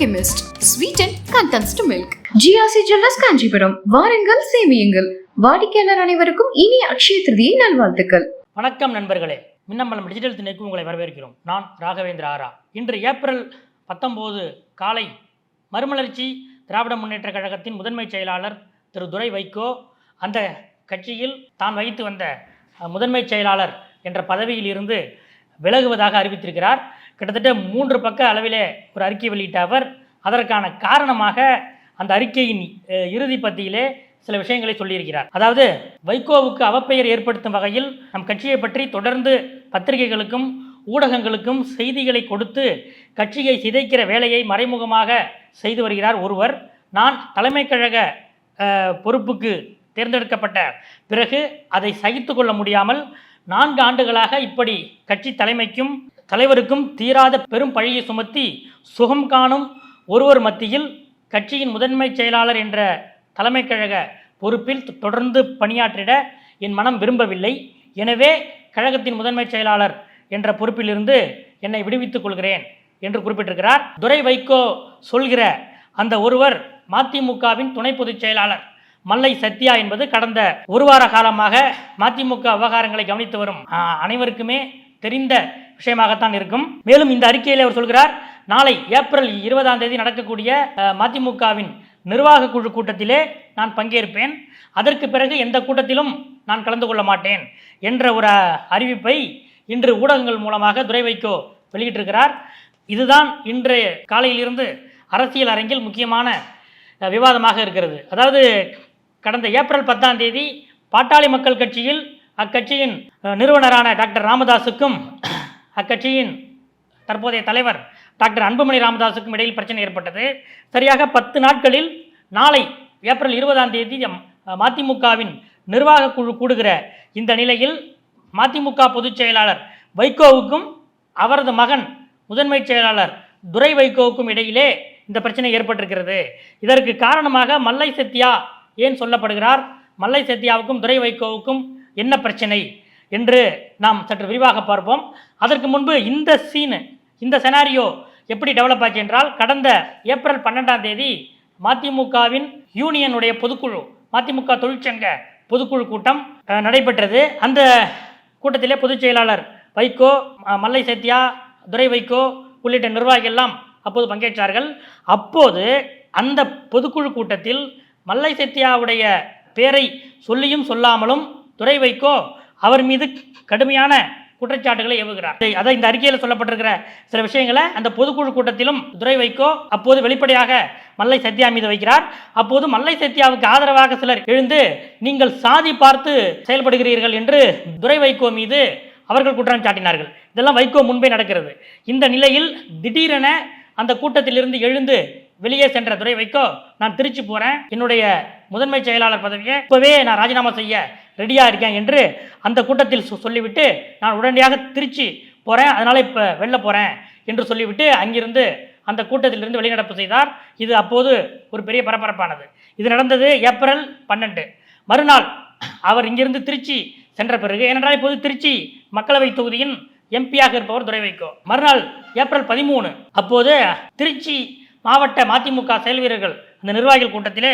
Alchemist, sweeten contents to milk. GRC Jewelers Kanchipuram வாருங்கள் சேமியுங்கள். வாடிக்கையாளர் அனைவருக்கும் இனிய அக்ஷய திருதியை நல்வாழ்த்துக்கள். வணக்கம் நண்பர்களே. மின்னம்பலம் டிஜிட்டல் திணைக்கு உங்களை வரவேற்கிறோம். நான் ராகவேந்திர ஆரா. இன்று ஏப்ரல் பத்தொம்போது காலை மறுமலர்ச்சி திராவிட முன்னேற்றக் கழகத்தின் முதன்மை செயலாளர் திரு துரை வைகோ அந்த கட்சியில் தான் வகித்து வந்த அஹ், முதன்மை செயலாளர் என்ற பதவியில் இருந்து விலகுவதாக அறிவித்திருக்கிறார். கிட்டத்தட்ட மூன்று பக்க அளவிலே ஒரு அறிக்கை வெளியிட்ட அவர் அதற்கான காரணமாக அந்த அறிக்கையின் இறுதி பத்தியிலே சில விஷயங்களை சொல்லியிருக்கிறார். அதாவது வைகோவுக்கு அவப்பெயர் ஏற்படுத்தும் வகையில் நம் கட்சியை பற்றி தொடர்ந்து பத்திரிகைகளுக்கும் ஊடகங்களுக்கும் செய்திகளை கொடுத்து கட்சியை சிதைக்கிற வேலையை மறைமுகமாக செய்து வருகிறார் ஒருவர். நான் தலைமை கழக பொறுப்புக்கு தேர்ந்தெடுக்கப்பட்ட பிறகு அதை சகித்து கொள்ள முடியாமல் நான்கு ஆண்டுகளாக இப்படி கட்சி தலைமைக்கும் தலைவருக்கும் தீராத பெரும் பழியை சுமத்தி சுகம் காணும் ஒருவர் மத்தியில் கட்சியின் முதன்மை செயலாளர் என்ற தலைமை கழக பொறுப்பில் தொடர்ந்து பணியாற்றிட என் மனம் விரும்பவில்லை. எனவே கழகத்தின் முதன்மை செயலாளர் என்ற பொறுப்பிலிருந்து என்னை விடுவித்துக் கொள்கிறேன் என்று குறிப்பிட்டிருக்கிறார். துரை வைகோ சொல்கிற அந்த ஒருவர் மதிமுகவின் துணை பொதுச் செயலாளர் மல்லை சத்யா என்பது கடந்த ஒரு வார காலமாக மதிமுக விவகாரங்களை கவனித்து வரும். அனைவருக்குமே தெரிந்த விஷயமாகத்தான் இருக்கும். மேலும் இந்த அறிக்கையில் அவர் சொல்கிறார் நாளை ஏப்ரல் இருபதாம் தேதி நடக்கக்கூடிய மதிமுகவின் நிர்வாக குழு கூட்டத்திலே நான் பங்கேற்பேன். அதற்கு பிறகு எந்த கூட்டத்திலும் நான் கலந்து கொள்ள மாட்டேன் என்ற ஒரு அறிவிப்பை இன்று ஊடகங்கள் மூலமாக துரை வைகோ வெளியிட்டிருக்கிறார். இதுதான் இன்று காலையிலிருந்து அரசியல் அரங்கில் முக்கியமான விவாதமாக இருக்கிறது. அதாவது கடந்த ஏப்ரல் பத்தாம் தேதி பாட்டாளி மக்கள் கட்சியில் அக்கட்சியின் நிறுவனரான டாக்டர் ராமதாஸுக்கும் அக்கட்சியின் தற்போதைய தலைவர் டாக்டர் அன்புமணி ராமதாஸுக்கும் இடையில் பிரச்சனை ஏற்பட்டது. சரியாக பத்து நாட்களில் நாளை ஏப்ரல் இருபதாம் தேதி மதிமுகவின் நிர்வாக குழு கூடுகிற இந்த நிலையில் மதிமுக பொதுச் செயலாளர் வைகோவுக்கும் அவரது மகன் முதன்மை செயலாளர் துரை வைகோவுக்கும் இடையிலே இந்த பிரச்சனை ஏற்பட்டிருக்கிறது. இதற்கு காரணமாக மல்லை சத்யா ஏன் சொல்லப்படுகிறார்? மல்லை சத்யாவுக்கும் துரை வைகோவுக்கும் என்ன பிரச்சனை? என்று நாம் சற்று விரிவாக பார்ப்போம். அதற்கு முன்பு இந்த சீனு இந்த செனாரியோ எப்படி டெவலப் ஆச்சு என்றால் கடந்த ஏப்ரல் பன்னெண்டாம் தேதி மதிமுகவின் யூனியனுடைய பொதுக்குழு மதிமுக தொழிற்சங்க பொதுக்குழு கூட்டம் நடைபெற்றது. அந்த கூட்டத்திலே பொதுச் செயலாளர் வைகோ மல்லை சத்யா துரை வைகோ உள்ளிட்ட நிர்வாகிகள் எல்லாம் அப்போது பங்கேற்றார்கள். அப்போது அந்த பொதுக்குழு கூட்டத்தில் மல்லை சத்யாவுடைய பேரை சொல்லியும் சொல்லாமலும் துரை வைகோ அவர் மீது கடுமையான குற்றச்சாட்டுகளை ஏவுகிறார். அதை இந்த அறிக்கையில் சொல்லப்பட்டிருக்கிற சில விஷயங்களை அந்த பொதுக்குழு கூட்டத்திலும் துரை வைகோ அப்போது வெளிப்படையாக மல்லை சத்யா மீது வைக்கிறார். அப்போது மல்லை சத்யாவுக்கு ஆதரவாக சிலர் எழுந்து நீங்கள் சாதி பார்த்து செயல்படுகிறீர்கள் என்று துரை வைகோ மீது அவர்கள் குற்றம் சாட்டினார்கள். இதெல்லாம் வைகோ முன்பே நடக்கிறது. இந்த நிலையில் திடீரென அந்த கூட்டத்திலிருந்து எழுந்து வெளியே சென்ற துரை வைகோ நான் திருச்சி போறேன். என்னுடைய முதன்மை செயலாளர் பதவியை இப்பவே நான் ராஜினாமா செய்ய ரெடியாக இருக்கேன் என்று அந்த கூட்டத்தில் சொல்லிவிட்டு நான் உடனடியாக திருச்சி போகிறேன் அதனால இப்போ வெளில போகிறேன் என்று சொல்லிவிட்டு அங்கிருந்து அந்த கூட்டத்திலிருந்து வெளிநடப்பு செய்தார். இது அப்போது ஒரு பெரிய பரபரப்பானது. இது நடந்தது ஏப்ரல் பன்னெண்டு. மறுநாள் அவர் இங்கிருந்து திருச்சி சென்ற பிறகு ஏனென்றால் இப்போது திருச்சி மக்களவை தொகுதியின் எம்பியாக இருப்பவர் துறை வைகோ மறுநாள் ஏப்ரல் பதிமூணு. அப்போது திருச்சி மாவட்ட மதிமுக செயல் வீரர்கள் அந்த நிர்வாகிகள் கூட்டத்திலே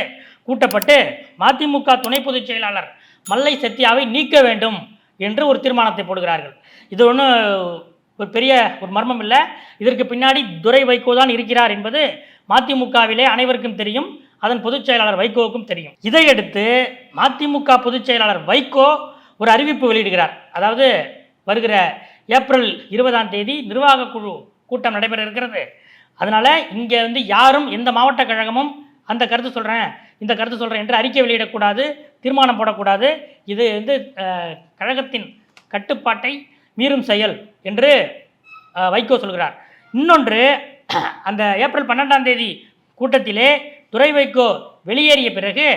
கூட்டப்பட்டு மதிமுக துணை பொதுச் செயலாளர் மல்லை சத்யாவை நீக்க வேண்டும் என்று ஒரு தீர்மானத்தை போடுகிறார்கள். இது ஒன்றும் ஒரு பெரிய ஒரு மர்மம் இல்லை. இதற்கு பின்னாடி துரை வைகோ தான் இருக்கிறார் என்பது மதிமுகவிலே அனைவருக்கும் தெரியும். அதன் பொதுச் செயலாளர் வைகோவுக்கும் தெரியும். இதையடுத்து மதிமுக பொதுச் செயலாளர் வைகோ ஒரு அறிவிப்பு வெளியிடுகிறார். அதாவது வருகிற ஏப்ரல் இருபதாம் தேதி நிர்வாக குழு கூட்டம் நடைபெற இருக்கிறது. அதனால இங்கே வந்து யாரும் எந்த மாவட்ட கழகமும் அந்த கருத்து சொல்கிறேன் இந்த கருத்து சொல்கிறேன் என்று அறிக்கை வெளியிடக்கூடாது தீர்மானம் போடக்கூடாது. இது வந்து கழகத்தின் கட்டுப்பாட்டை மீறும் செயல் என்று வைகோ சொல்கிறார். இன்னொன்று அந்த ஏப்ரல் பன்னெண்டாம் தேதி கூட்டத்திலே துரை வைகோ வெளியேறிய பிறகு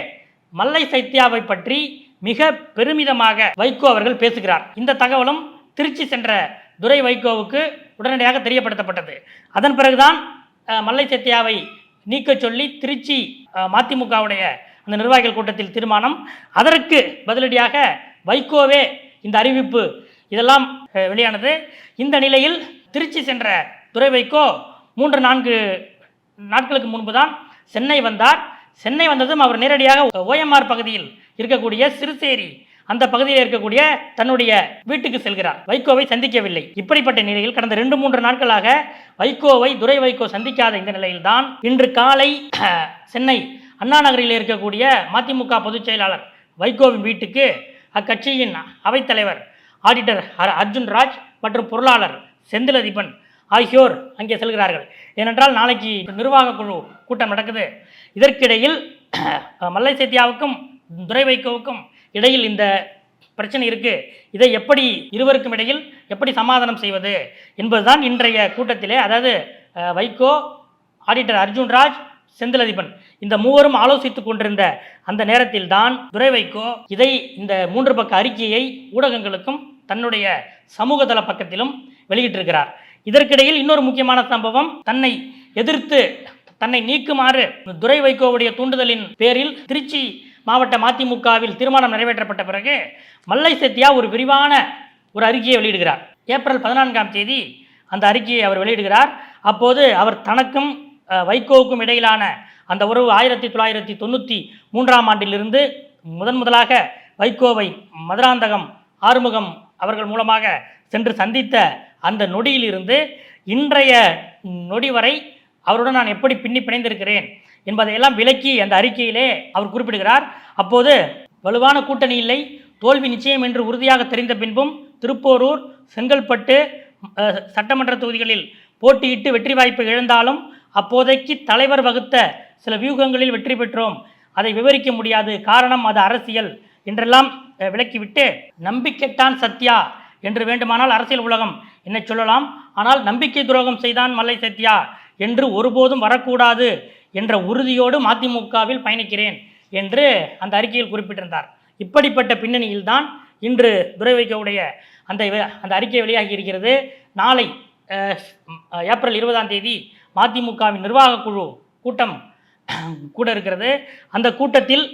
மல்லை சைத்யாவை பற்றி மிக பெருமிதமாக வைகோ அவர்கள் பேசுகிறார். இந்த தகவலும் திருச்சி சென்ற துரை வைகோவுக்கு உடனடியாக தெரியப்படுத்தப்பட்டது. அதன் பிறகுதான் மல்லை சத்யாவை நீக்க சொல்லி திருச்சி மதிமுகவுடைய அந்த நிர்வாகிகள் கூட்டத்தில் தீர்மானம். அதற்கு பதிலடியாக வைகோவே இந்த அறிவிப்பு. இதெல்லாம் வெளியானது. இந்த நிலையில் திருச்சி சென்ற துறை வைகோ மூன்று நான்கு நாட்களுக்கு முன்பு தான் சென்னை வந்தார். சென்னை வந்ததும் அவர் நேரடியாக ஓஎம்ஆர் பகுதியில் இருக்கக்கூடிய சிறுசேரி அந்த பகுதியில் இருக்கக்கூடிய தன்னுடைய வீட்டுக்கு செல்கிறார். வைகோவை சந்திக்கவில்லை. இப்படிப்பட்ட நிலையில் கடந்த ரெண்டு மூன்று நாட்களாக வைகோவை துரை வைகோ சந்திக்காத இந்த நிலையில்தான் இன்று காலை சென்னை அண்ணா நகரில் இருக்கக்கூடிய மதிமுக பொதுச் செயலாளர் வைகோவின் வீட்டுக்கு அக்கட்சியின் அவைத்தலைவர் ஆடிட்டர் அர்- அர்ஜுன் ராஜ் மற்றும் பொருளாளர் செந்திலதிபன் ஆகியோர் அங்கே செல்கிறார்கள். ஏனென்றால் நாளைக்கு நிர்வாக குழு கூட்டம் நடக்குது. இதற்கிடையில் மல்லை சேத்தியாவுக்கும் துரை வைகோவுக்கும் இடையில் இந்த பிரச்சனை இருக்கு. இதை எப்படி இருவருக்கும் இடையில் எப்படி சமாதானம் செய்வது என்பதுதான் இன்றைய கூட்டத்திலே அதாவது வைகோ ஆடிட்டர் அர்ஜுன் ராஜ் செந்திலதிபன் இந்த மூவரும் ஆலோசித்துக் கொண்டிருந்த அந்த நேரத்தில் தான் துரை வைகோ இதை இந்த மூன்று பக்க அறிக்கையை ஊடகங்களுக்கும் தன்னுடைய சமூகதள பக்கத்திலும் வெளியிட்டிருக்கிறார். இதற்கிடையில் இன்னொரு முக்கியமான சம்பவம் தன்னை எதிர்த்து தன்னை நீக்குமாறு துரை வைகோவுடைய தூண்டுதலின் பேரில் திருச்சி மாவட்ட மதிமுகவில் தீர்மானம் நிறைவேற்றப்பட்ட பிறகு மல்லை செத்தியா ஒரு விரிவான ஒரு அறிக்கையை வெளியிடுகிறார். ஏப்ரல் பதினான்காம் தேதி அந்த அறிக்கையை அவர் வெளியிடுகிறார். அப்போது அவர் தனக்கும் வைகோவுக்கும் இடையிலான அந்த உறவு ஆயிரத்தி தொள்ளாயிரத்தி தொண்ணூற்றி மூன்றாம் ஆண்டிலிருந்து முதன் முதலாக வைகோவை மதுராந்தகம் ஆறுமுகம் அவர்கள் மூலமாக சென்று சந்தித்த அந்த நொடியிலிருந்து இன்றைய நொடி வரை அவருடன் நான் எப்படி பின்னி பிணைந்திருக்கிறேன்? என்பதையெல்லாம் விளக்கி அந்த அறிக்கையிலே அவர் குறிப்பிடுகிறார். அப்போது வலுவான கூட்டணி இல்லை தோல்வி நிச்சயம் என்று உறுதியாக தெரிந்த பின்பும் திருப்போரூர் செங்கல்பட்டு சட்டமன்ற தொகுதிகளில் போட்டியிட்டு வெற்றி வாய்ப்பு இழந்தாலும் அப்போதைக்கு தலைவர் வகுத்த சில வியூகங்களில் வெற்றி பெற்றோம். அதை விவரிக்க முடியாது காரணம் அது அரசியல் என்றெல்லாம் விளக்கிவிட்டு நம்பிக்கைத்தான் சத்யா என்று வேண்டுமானால் அரசியல் உலகம் என்ன சொல்லலாம். ஆனால் நம்பிக்கை துரோகம் செய்தான் மல்லை சத்யா என்று ஒருபோதும் வரக்கூடாது என்ற உறுதியோடு மதிமுகவில் பயணிக்கிறேன் என்று அந்த அறிக்கையில் குறிப்பிட்டிருந்தார். இப்படிப்பட்ட பின்னணியில்தான் இன்று துரைவைக்கவுடைய அந்த அந்த அறிக்கை வெளியாகி இருக்கிறது. நாளை ஏப்ரல் இருபதாம் தேதி மதிமுகவின் நிர்வாக குழு கூட்டம் கூட இருக்கிறது. அந்த கூட்டத்தில்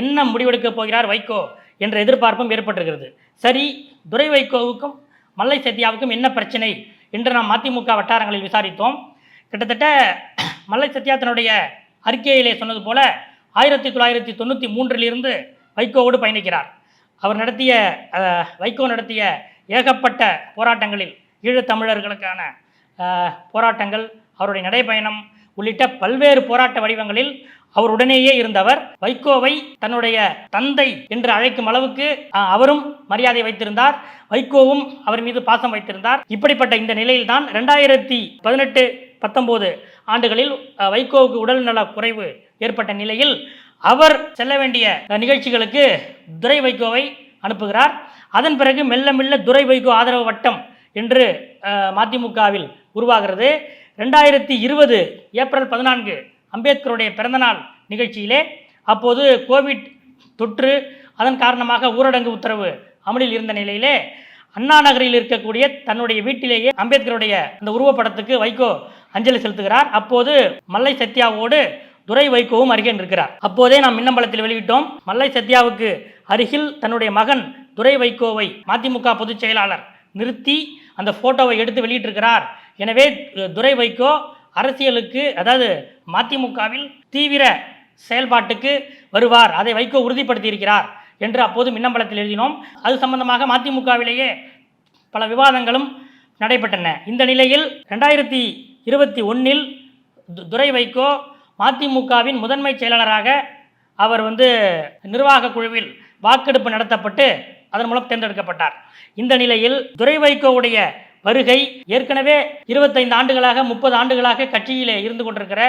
என்ன முடிவெடுக்கப் போகிறார் வைகோ என்ற எதிர்பார்ப்பும் ஏற்பட்டிருக்கிறது. சரி துரை வைகோவுக்கும் மல்லை சத்யாவுக்கும் என்ன பிரச்சனை என்று நாம் மதிமுக வட்டாரங்களில் விசாரித்தோம். கிட்டத்தட்ட மல்லை சத்யா தன்னுடைய அறிக்கையிலே சொன்னது போல ஆயிரத்தி தொள்ளாயிரத்தி தொண்ணூற்றி மூன்றிலிருந்து வைகோவோடு பயணிக்கிறார். அவர் நடத்திய வைகோ நடத்திய ஏகப்பட்ட போராட்டங்களில் ஈழத்தமிழர்களுக்கான போராட்டங்கள் அவருடைய நடைபயணம் உள்ளிட்ட பல்வேறு போராட்ட வடிவங்களில் அவர் உடனேயே இருந்தவர். வைகோவை தன்னுடைய தந்தை என்று அழைக்கும் அளவுக்கு அவரும் மரியாதை வைத்திருந்தார். வைகோவும் அவர் மீது பாசம் வைத்திருந்தார். இப்படிப்பட்ட இந்த நிலையில்தான் ரெண்டாயிரத்தி பதினெட்டு பத்தொம்போது ஆண்டுகளில் வைகோவுக்கு உடல்நல குறைவு ஏற்பட்ட நிலையில் அவர் செல்ல வேண்டிய நிகழ்ச்சிகளுக்கு துரை வைகோவை அனுப்புகிறார். அதன் பிறகு மெல்ல மெல்ல துரை வைகோ ஆதரவு வட்டம் என்று மதிமுகவில் உருவாகிறது. ரெண்டாயிரத்தி இருபது ஏப்ரல் பதினான்கு அம்பேத்கருடைய பிறந்தநாள் நிகழ்ச்சியிலே அப்போது கோவிட் தொற்று அதன் காரணமாக ஊரடங்கு உத்தரவு அமலில் இருந்த நிலையிலே அண்ணா நகரில் இருக்கக்கூடிய தன்னுடைய வீட்டிலேயே அம்பேத்கருடைய அந்த உருவப்படத்துக்கு வைகோ அஞ்சலி செலுத்துகிறார். அப்போது மல்லை சத்யாவோடு துரை வைகோவும் அருகே நிற்கிறார். அப்போதே நாம் மின்னம்பலத்தில் வெளியிட்டோம் மல்லை சத்யாவுக்கு அருகில் தன்னுடைய மகன் துரை வைகோவை மதிமுக பொதுச் செயலாளர் நிறுத்தி அந்த போட்டோவை எடுத்து வெளியிட்டிருக்கிறார். எனவே துரை வைகோ அரசியலுக்கு அதாவது மதிமுகவில் தீவிர செயல்பாட்டுக்கு வருவார். அதை வைகோ உறுதிப்படுத்தியிருக்கிறார் என்று அப்போது மின்னம்பலத்தில் எழுதினோம். அது சம்பந்தமாக மதிமுகவிலேயே பல விவாதங்களும் நடைபெற்றன. இந்த நிலையில் ரெண்டாயிரத்தி இருபத்தி ஒன்றில் துரை வைகோ மதிமுகவின் முதன்மை செயலாளராக அவர் வந்து நிர்வாக குழுவில் வாக்கெடுப்பு நடத்தப்பட்டு அதன் மூலம் தேர்ந்தெடுக்கப்பட்டார். இந்த நிலையில் துரை வைகோவுடைய வருகை ஏற்கனவே இருபத்தைந்து ஆண்டுகளாக முப்பது ஆண்டுகளாக கட்சியிலே இருந்து கொண்டிருக்கிற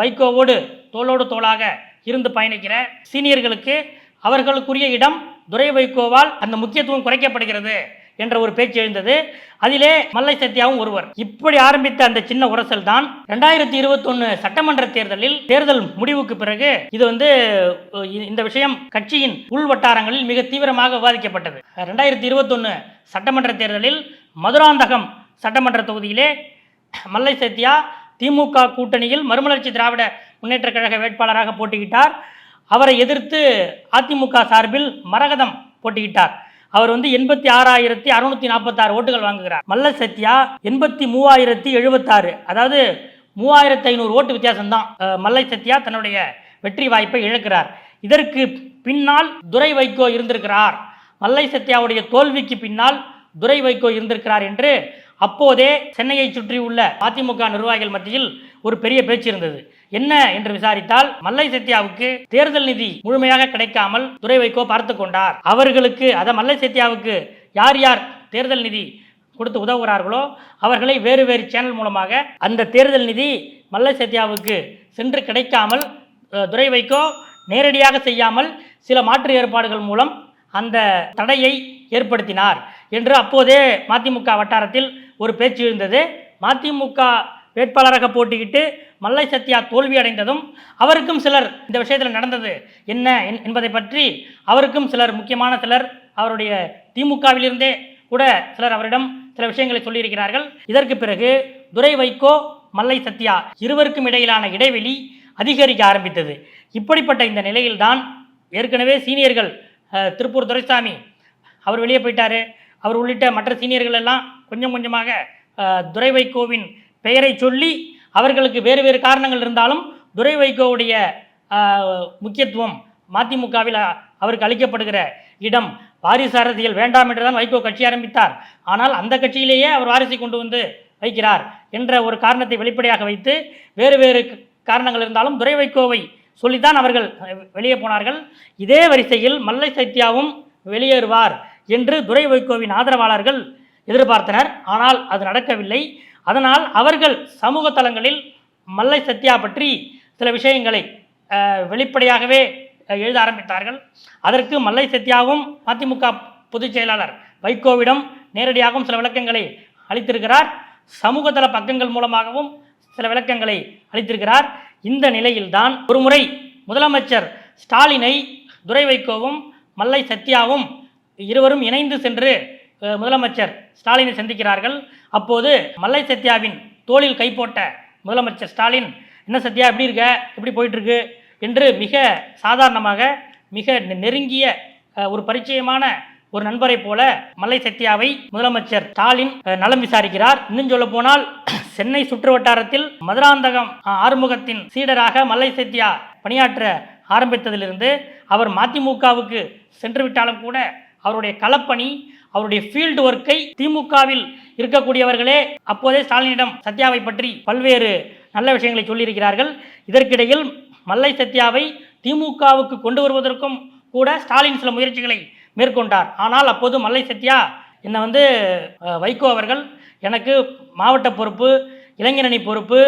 வைகோவோடு தோளோடு தோளாக இருந்து பயணிக்கிற சீனியர்களுக்கு அவர்களுக்குரிய இடம் துரை வைகோவால் அந்த முக்கியத்துவம் குறைக்கப்படுகிறது என்ற ஒரு பேச்சு எழுந்தது. அதிலே மல்லை சத்யாவும் ஒருவர். இப்படி ஆரம்பித்த அந்த சின்ன உரசல் தான் ரெண்டாயிரத்தி இருபத்தொன்னு சட்டமன்ற தேர்தலில் தேர்தல் முடிவுக்கு பிறகு இது வந்து இந்த விஷயம் கட்சியின் உள் வட்டாரங்களில் மிக தீவிரமாக விவாதிக்கப்பட்டது. ரெண்டாயிரத்தி இருபத்தொன்னு சட்டமன்ற தேர்தலில் மதுராந்தகம் சட்டமன்ற தொகுதியிலே மல்லை சத்யா திமுக கூட்டணியில் மறுமலர்ச்சி திராவிட முன்னேற்ற கழக வேட்பாளராக போட்டியிட்டார். அவரை எதிர்த்து அதிமுக சார்பில் மரகதம் போட்டியிட்டார். அவர் வந்து எண்பத்தி ஆறாயிரத்தி அறுநூத்தி நாற்பத்தாறு ஓட்டுகள் வாங்குகிறார். மல்ல சத்யா எண்பத்தி மூவாயிரத்தி எழுபத்தாறு அதாவது மூவாயிரத்து ஐநூறு ஓட்டு வித்தியாசம்தான். மல்லை சத்யா தன்னுடைய வெற்றி வாய்ப்பை இழக்கிறார். இதற்கு பின்னால் துரை வைகோ இருந்திருக்கிறார். மல்லை சத்யாவுடைய தோல்விக்கு பின்னால் துரை வைகோ இருந்திருக்கிறார் என்று அப்போதே சென்னையை சுற்றியுள்ள அதிமுக நிர்வாகிகள் மத்தியில் ஒரு பெரிய பேச்சு இருந்தது. என்ன என்று விசாரித்தால் மல்லை சத்யாவுக்கு தேர்தல் நிதி முழுமையாக கிடைக்காமல் துரை வைகோ பார்த்து கொண்டார். அவர்களுக்கு அத மல்லை சத்யாவுக்கு யார் யார் தேர்தல் நிதி கொடுத்து உதவுகிறார்களோ அவர்களை வேறு வேறு சேனல் மூலமாக அந்த தேர்தல் நிதி மல்லை சத்யாவுக்கு சென்று கிடைக்காமல் துரை வைகோ நேரடியாக செய்யாமல் சில மாற்று ஏற்பாடுகள் மூலம் அந்த தடையை ஏற்படுத்தினார். என்று அப்போதே மதிமுக வட்டாரத்தில் ஒரு பேச்சு இருந்தது. மதிமுக வேட்பாளராக போட்டியிட்டு மல்லை சத்யா தோல்வி அடைந்ததும் அவருக்கும் சிலர் இந்த விஷயத்தில் நடந்தது என்ன என்- என்பதை பற்றி அவருக்கும் சிலர் முக்கியமான சிலர் அவருடைய திமுகவிலிருந்தே கூட சிலர் அவரிடம் சில விஷயங்களை சொல்லியிருக்கிறார்கள். இதற்கு பிறகு துரை வைகோ மல்லை சத்யா இருவருக்கும் இடையிலான இடைவெளி அதிகரிக்க ஆரம்பித்தது. இப்படிப்பட்ட இந்த நிலையில்தான் ஏற்கனவே சீனியர்கள் திருப்பூர் துரைசாமி அவர் வெளியே போயிட்டாரு. அவர் உள்ளிட்ட மற்ற சீனியர்கள் எல்லாம் கொஞ்சம் கொஞ்சமாக துரை வைகோவின் பெயரை சொல்லி அவர்களுக்கு வேறு வேறு காரணங்கள் இருந்தாலும் துரை வைகோவுடைய முக்கியத்துவம் மதிமுகவில் அவருக்கு அளிக்கப்படுகிற இடம் வாரிசு அரசியல் வேண்டாம் என்றுதான் வைகோ கட்சி ஆரம்பித்தார். ஆனால் அந்த கட்சியிலேயே அவர் வாரிசை கொண்டு வந்து வைக்கிறார் என்ற ஒரு காரணத்தை வெளிப்படையாக வைத்து வேறு வேறு காரணங்கள் இருந்தாலும் துரை வைகோவை சொல்லித்தான் அவர்கள் வெளியே போனார்கள். இதே வரிசையில் மல்லை சத்யாவும் வெளியேறுவார். என்று துரை வைகோவின் ஆதரவாளர்கள் எதிர்பார்த்தனர். ஆனால் அது நடக்கவில்லை. அதனால் அவர்கள் சமூக தளங்களில் மல்லை சத்யா பற்றி சில விஷயங்களை வெளிப்படையாகவே எழுத ஆரம்பித்தார்கள். அதற்கு மல்லை சத்யாவும் மதிமுக பொதுச் செயலாளர் வைகோவிடம் நேரடியாகவும் சில விளக்கங்களை அளித்திருக்கிறார். சமூகதள பக்கங்கள் மூலமாகவும் சில விளக்கங்களை அளித்திருக்கிறார். இந்த நிலையில்தான் ஒருமுறை முதலமைச்சர் ஸ்டாலினை துரை வைகோவும் மல்லை சத்யாவும் இருவரும் இணைந்து சென்று முதலமைச்சர் ஸ்டாலினை சந்திக்கிறார்கள். அப்போது மல்லை சத்யாவின் தோளில் கை போட்ட முதலமைச்சர் ஸ்டாலின் என்ன சத்யா எப்படி இருக்க? எப்படி போயிட்டுருக்கு? என்று மிக சாதாரணமாக மிக நெ- நெருங்கிய ஒரு பரிச்சயமான ஒரு நண்பரைப் போல மல்லை சத்யாவை முதலமைச்சர் ஸ்டாலின் நலம் விசாரிக்கிறார். இன்னும் சொல்ல போனால் சென்னை சுற்று வட்டாரத்தில் மதுராந்தகம் ஆறுமுகத்தின் சீடராக மல்லை சத்யா பணியாற்ற ஆரம்பித்ததிலிருந்து அவர் மதிமுகவுக்கு சென்று விட்டாலும் கூட அவருடைய களப்பணி அவருடைய ஃபீல்டு ஒர்க்கை திமுகவில் இருக்கக்கூடியவர்களே அப்போதே ஸ்டாலினிடம் சத்யாவை பற்றி பல்வேறு நல்ல விஷயங்களை சொல்லியிருக்கிறார்கள். இதற்கிடையில் மல்லை சத்யாவை திமுகவுக்கு கொண்டு வருவதற்கும் கூட ஸ்டாலின் சில முயற்சிகளை மேற்கொண்டார். ஆனால் அப்போது மல்லை சத்யா என்னை வந்து வைகோ அவர்கள் எனக்கு மாவட்ட பொறுப்பு இளைஞரணி பொறுப்பு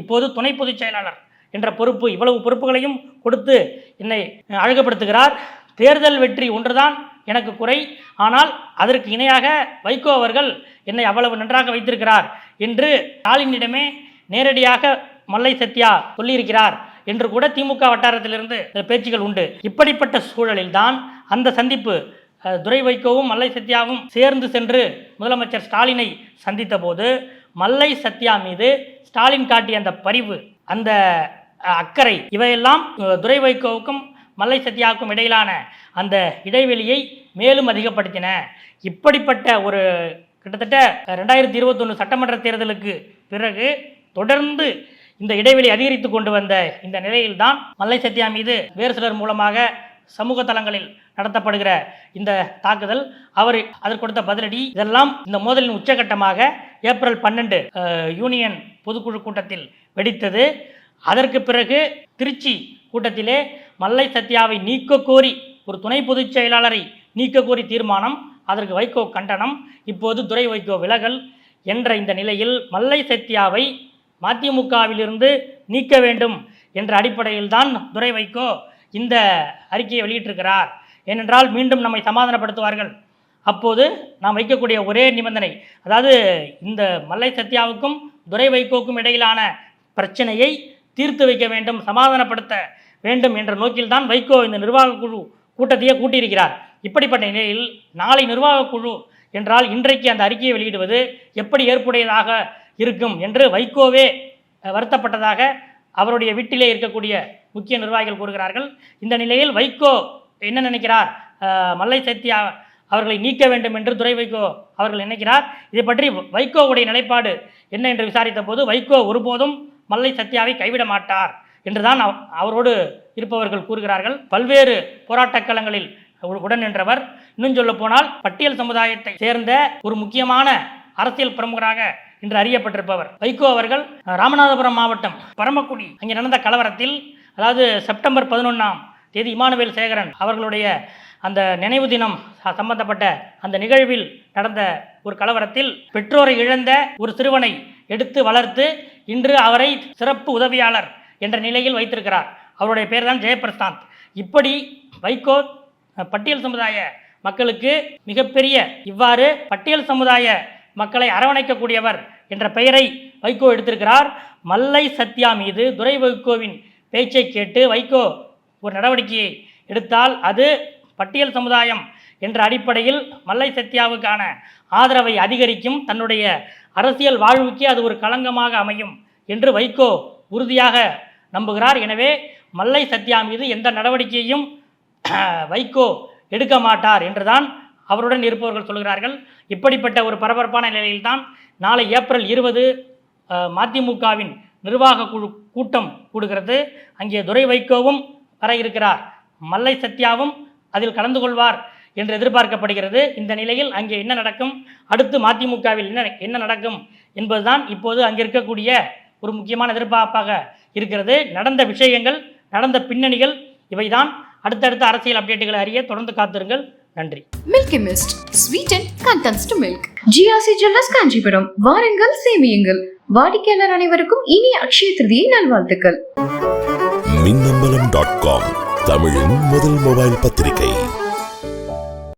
இப்போது துணை பொதுச் செயலாளர் என்ற பொறுப்பு இவ்வளவு பொறுப்புகளையும் கொடுத்து என்னை அழகுபடுத்துகிறார். தேர்தல் வெற்றி ஒன்றுதான் எனக்கு குறை. ஆனால் அதற்கு இணையாக வைகோ அவர்கள் என்னை அவ்வளவு நன்றாக வைத்திருக்கிறார் என்று ஸ்டாலினிடமே நேரடியாக மல்லை சத்யா சொல்லியிருக்கிறார் என்று கூட திமுக வட்டாரத்திலிருந்து சில பேச்சுகள் உண்டு. இப்படிப்பட்ட சூழலில்தான் அந்த சந்திப்பு. துரை வைகோவும் மல்லை சத்யாவும் சேர்ந்து சென்று முதலமைச்சர் ஸ்டாலினை சந்தித்த போது மல்லை சத்யா மீது ஸ்டாலின் காட்டிய அந்த பரிவு அந்த அக்கறை இவையெல்லாம் துரை வைகோவுக்கும் மல்லை சத்யாவுக்கும் இடையிலான அந்த இடைவெளியை மேலும் அதிகப்படுத்தின. இப்படிப்பட்ட ஒரு கிட்டத்தட்ட ரெண்டாயிரத்தி இருபத்தொன்று சட்டமன்ற தேர்தலுக்கு பிறகு தொடர்ந்து இந்த இடைவெளி அதிகரித்து கொண்டு வந்த இந்த நிலையில்தான் மல்லை சத்யா மீது வேறு சிலர் மூலமாக சமூக தளங்களில் நடத்தப்படுகிற இந்த தாக்குதல் அவர் அதற்கு கொடுத்த பதிலடி இதெல்லாம் இந்த மோதலின் உச்சகட்டமாக ஏப்ரல் பன்னெண்டு யூனியன் பொதுக்குழு கூட்டத்தில் வெடித்தது. அதற்கு பிறகு திருச்சி கூட்டத்திலே மல்லை சத்யாவை நீக்க கோரி ஒரு துணை பொதுச் செயலாளரை நீக்க கோரி தீர்மானம் அதற்கு வைகோ கண்டனம். இப்போது துரை வைகோ விலகல் என்ற இந்த நிலையில் மல்லை சத்யாவை மதிமுகவிலிருந்து நீக்க வேண்டும் என்ற அடிப்படையில் தான் துரை வைகோ இந்த அறிக்கையை வெளியிட்டிருக்கிறார். ஏனென்றால் மீண்டும் நம்மை சமாதானப்படுத்துவார்கள். அப்போது நாம் வைக்கக்கூடிய ஒரே நிபந்தனை அதாவது இந்த மல்லை சத்யாவுக்கும் துரை வைகோவுக்கும் இடையிலான பிரச்சனையை தீர்த்து வைக்க வேண்டும் சமாதானப்படுத்த வேண்டும் என்ற நோக்கில்தான் வைகோ இந்த நிர்வாக குழு கூட்டத்தையே கூட்டியிருக்கிறார். இப்படிப்பட்ட நிலையில் நாளை நிர்வாக குழு என்றால் இன்றைக்கு அந்த அறிக்கையை வெளியிடுவது எப்படி ஏற்புடையதாக இருக்கும் என்று வைகோவே வருத்தப்பட்டதாக அவருடைய வீட்டிலே இருக்கக்கூடிய முக்கிய நிர்வாகிகள் கூறுகிறார்கள். இந்த நிலையில் வைகோ என்ன நினைக்கிறார்? மல்லை சத்யா அவர்களை நீக்க வேண்டும் என்று துரை வைகோ அவர்கள் நினைக்கிறார். இதை பற்றி வைகோவுடைய நிலைப்பாடு என்ன என்று விசாரித்த போது வைகோ ஒருபோதும் மல்லை சத்யாவை கைவிட மாட்டார். என்றுதான் அவரோடு இருப்பவர்கள் கூறுகிறார்கள். பல்வேறு போராட்டக் களங்களில் உடன் நின்றவர். இன்னும் சொல்ல போனால் பட்டியல் சமுதாயத்தை சேர்ந்த ஒரு முக்கியமான அரசியல் பிரமுகராக இன்று அறியப்பட்டிருப்பவர். வைகோ அவர்கள் ராமநாதபுரம் மாவட்டம் பரமக்குடி அங்கே நடந்த கலவரத்தில் அதாவது செப்டம்பர் பதினொன்றாம் தேதி இமானுவேல் சேகரன் அவர்களுடைய அந்த நினைவு தினம் சம்பந்தப்பட்ட அந்த நிகழ்வில் நடந்த ஒரு கலவரத்தில் பெற்றோரை இழந்த ஒரு சிறுவனை எடுத்து வளர்த்து இன்று அவரை சிறப்பு உதவியாளர் என்ற நிலையில் வைத்திருக்கிறார். அவருடைய பேர் தான் ஜெயபிரசாந்த் இப்படி வைகோ பட்டியல் சமுதாய மக்களுக்கு மிகப்பெரிய இவ்வாறு பட்டியல் சமுதாய மக்களை அரவணைக்கக்கூடியவர் என்ற பெயரை வைகோ எடுத்திருக்கிறார். மல்லை சத்யா மீது துரை வைகோவின் பேச்சை கேட்டு வைகோ ஒரு நடவடிக்கையை எடுத்தால் அது பட்டியல் சமுதாயம் என்ற அடிப்படையில் மல்லை சத்யாவுக்கான ஆதரவை அதிகரிக்கும் தன்னுடைய அரசியல் வாழ்வுக்கே அது ஒரு களங்கமாக அமையும் என்று வைகோ உறுதியாக நம்புகிறார். எனவே மல்லை சத்யா மீது எந்த நடவடிக்கையும் வைகோ எடுக்க மாட்டார் என்றுதான் அவருடன் இருப்பவர்கள் சொல்கிறார்கள். இப்படிப்பட்ட ஒரு பரபரப்பான நிலையில்தான் நாளை ஏப்ரல் இருபது மதிமுகவின் நிர்வாக குழு கூட்டம் கூடுகிறது. அங்கே துரை வைகோவும் வர இருக்கிறார். மல்லை சத்யாவும் அதில் கலந்து கொள்வார் என்று எதிர்பார்க்கப்படுகிறது. இந்த நிலையில் அங்கே என்ன நடக்கும்? அடுத்து மதிமுகவில் என்ன என்ன நடக்கும் என்பதுதான் இப்போது அங்கே இருக்கக்கூடிய ஒரு முக்கியமான எதிர்பார்ப்பாக இருக்கிறது. நடந்த விஷயங்கள் நடந்த பின்னணிகள் இவைதான். அடுத்தடுத்த அரசியல் அப்டேட்டுகளை அறிய தொடர்ந்து காத்திருங்கள். நன்றி. Milky mist sweet and condensed milk GRC jewellers Kanchipuram. வாருங்கள் சேமியுங்கள். வாடிக்கையாளர் அனைவருக்கும் இனிய அக்ஷய திருதியை நல்வாழ்த்துக்கள். மின்னம்பலம் டாட் காம் தமிழின் முதல் மொபைல் பத்திரிகை.